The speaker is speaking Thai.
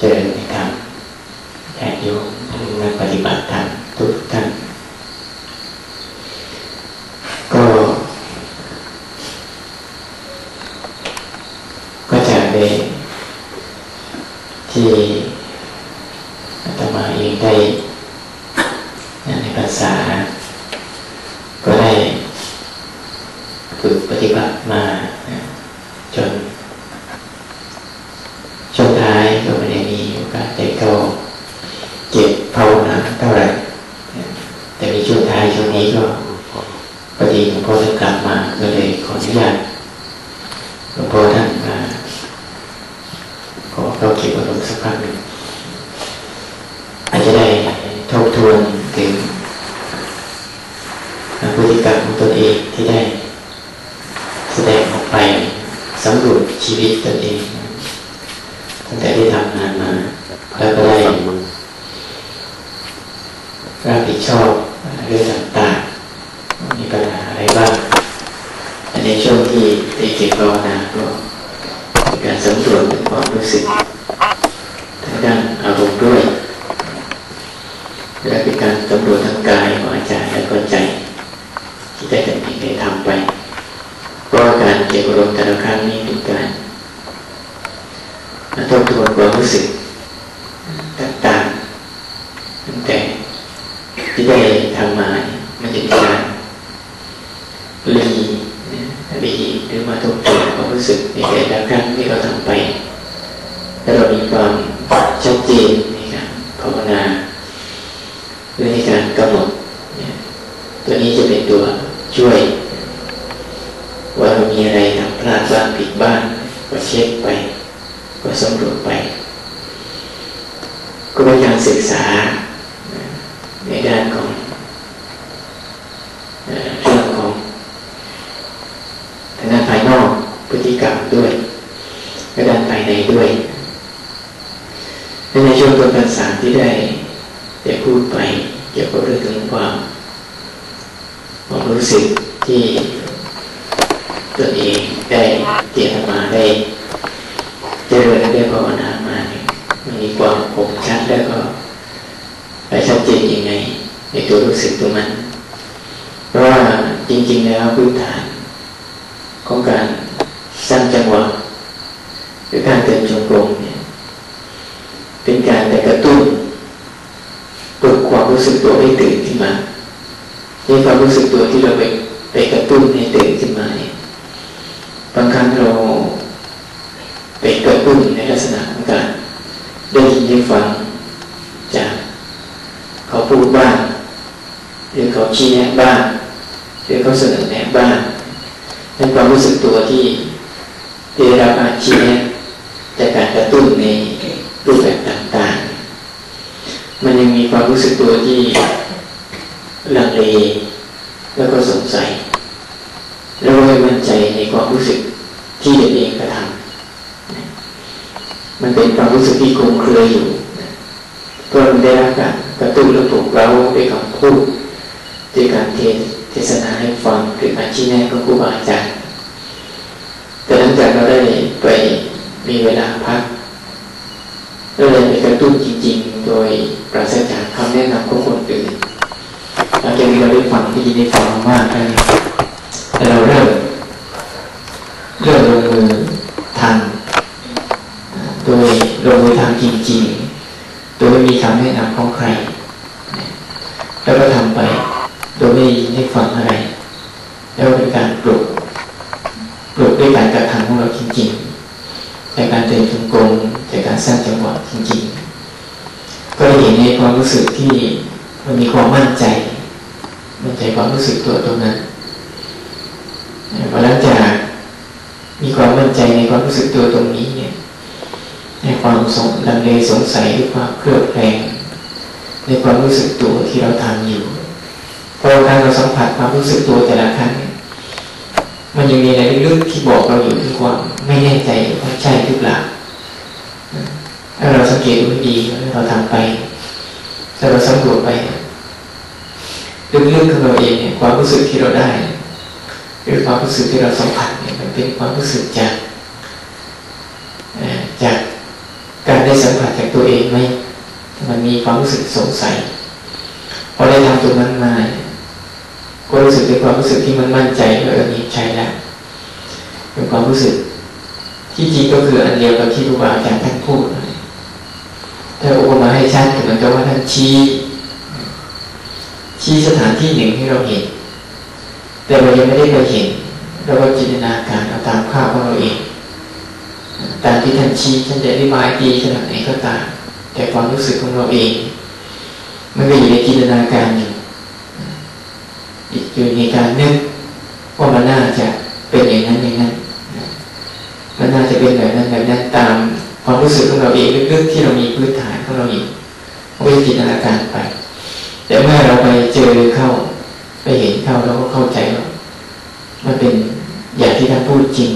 เจริญในธรรมญาติโยมนักปฏิบัติธรรมทุกท่าน ก็ ก็จะได้ที่อาตมาเองได้ในภาษา ก็ได้ฝึกปฏิบัติมาจนช่วงท้ายก็ไม่ได้มีโอกาสได้เข้าเก็บภาวนาเท่าไหร่แต่มีช่วงท้ายช่วงนี้ก็ พอดีหลวงพ่อท่านกลับมาก็เลยขออนุญาตหลวงพ่อท่านมาขอเข้าเก็บอารมณ์สักพักหนึ่งอาจจะได้ทบทวนถึงพฤติกรรมของตนเองที่ได้แสดงออกไปสำรวจชีวิตตนเองตั้งแต่ได้ทำงานมา แล้วก็ได้รับผิดชอบเรื่องต่างๆมีปัญหาอะไรบ้างอันในช่วง ที่ได้เก็บภาวนาก็เป็นการสำรวจความรู้สึกทางด้านอารมณ์ด้วยและเป็นการสำรวจทางกายวาจารย์และก็ใจ ที่ได้แต่งได้ทำไปเพราะการเก็บอารมณ์แต่ละครั้งนี้เป็นการทบทวนความรู้สึกต่างๆตั้งแต่ที่ได้ทำมามันจะมีการรี หรือมาทบทวนความรู้สึกในแต่ละครั้งที่เราทำไปแล้วเรามีความชัดเจนในการภาวนาหรือในการกำหนดตัวนี้จะเป็นตัวช่วย ว่าเรามีอะไรทำพลาดบ้างผิดบ้างก็เช็คไปก็สำรวจไป ก็เป็นการศึกษาในด้านของเรื่องของทางด้านภายนอก พฤติกรรมด้วยและด้านภายในด้วยในช่วงต้นภาษาที่ได้ได้พูดไปเกี่ยวกับเรื่องของความความรู้สึกที่ตัวเองได้เตียนมาได้เจริญได้ภาวนามาเนี่ยมันมีความคมชัดแล้วก็ไปชัดเจนยังไงในตัวรู้สึกตัวมันเพราะว่าจริง ๆ แล้วพื้นฐานของการ หรือการเดินจงกรมเนี่ย เป็นการแต่กระตุ้นปลุกความรู้สึกตัวให้ตื่นขึ้นมาในความรู้สึกตัวที่เราไปไปกระตุ้นให้ตื่นขึ้นมาเนี่ยบางครั้งเราไปกระตุ้นในลักษณะของการได้ยินได้ฟังจากเขาพูดบ้างหรือเขาชี้แนะบ้างหรือเขาเสนอแนะบ้างในความรู้สึกตัวที่ได้รับการชี้แนะ ตุ้นในรูปแบบต่างๆ มันยังมีความรู้สึกตัวที่ลังเลแล้วก็สงสัย แล้วไม่มั่นใจในความรู้สึกที่ตัวเองกระทำมันเป็นความรู้สึกที่คงเครืออยู่ก็มันได้รับการกระตุ้นและปลุกเราด้วยคำพูดด้วยการเทเทศนาให้ฟังหรือการชี้แนะของครูบาอาจารย์แต่หลังจากเราได้ไปมีเวลาพัก เราเลยไปกระตุ้นจริง ๆ โดยปราศจากคำแนะนำของคนอื่นหลังจากที่เราได้ฟังที่ยินได้ฟังมากแล้วแต่เราเริ่มเริ่มลงมือทำโดยลงมือทำจริง ๆ โดยไม่มีคำแนะนำของใคร แล้วก็ทำไป โดยไม่ยินได้ฟังอะไร แล้วเป็นการปลุกปลุกด้วยการกระทำของเราจริงๆจากการเดินจ งกรกการสร้างจังหวะจริงๆ ก็เห็นในความรู้สึกที่มันมีความมั่นใจ มั่นใจความรู้สึกตัวตรงนั้นพอหลังจากมีความมั่นใจในความรู้สึกตัวตรงนี้เนี่ยในความสงลังเลสงสัยหรือความเครือบแคลงในความรู้สึกตัวที่เราทำอยู่พอการเราสัมผัสความรู้สึกตัวแต่ละครั้งมันยังมีอะไรลึกที่บอกเราอยู่ถึงความไม่แน่ใจว่าใช่หรือเปล่าถ้าเราสั งเกตดูดีเราทำไปถ้าเราสำรวจไปลึกๆของเราเองเนี่ยความรู้สึกที่เราได้หรือความรู้สึกที่เราสัมผัสเนี่ยมันเป็นความรู้สึกจากจากการได้สัมผัสจากตัวเองไหมมันมีความรู้สึกสงสัยพอได้ทำตรงนั้นมาก็รู้สึกเป็นความรู้สึกที่มันมั่นใจว่าเออนี่ใช่แล้วเป็นความรู้สึกที่จริงก็คืออันเดียวกับที่ครูบาอาจารย์ท่านพูด ถ้าอุปมาให้ชัดเหมือนกับว่าท่านชี้ ชี้สถานที่หนึ่งให้เราเห็น แต่เรายังไม่ได้ไปเห็น เราก็จินตนาการเอาตามภาพของเราเองตามที่ท่านชี้ท่านจะได้มายดีขนาดไหนก็ตาม แต่ความรู้สึกของเราเอง มันก็อยู่ในจินตนาการอยู่อยู่ในการนึกว่ามันน่าจะเป็นอย่างนั้นอย่างนั้นมันน่าจะเป็นแบบนั้นแบบนั้นตาม ความรู้สึกของเราเองลึกๆที่เรามีพื้นฐานของเราเอยู่จินตนาการไป แต่เมื่อเราไปเจอเข้า ไปเห็นเข้าเราก็เข้าใจว่ามันเป็นอย่างที่ท่านพูดจริง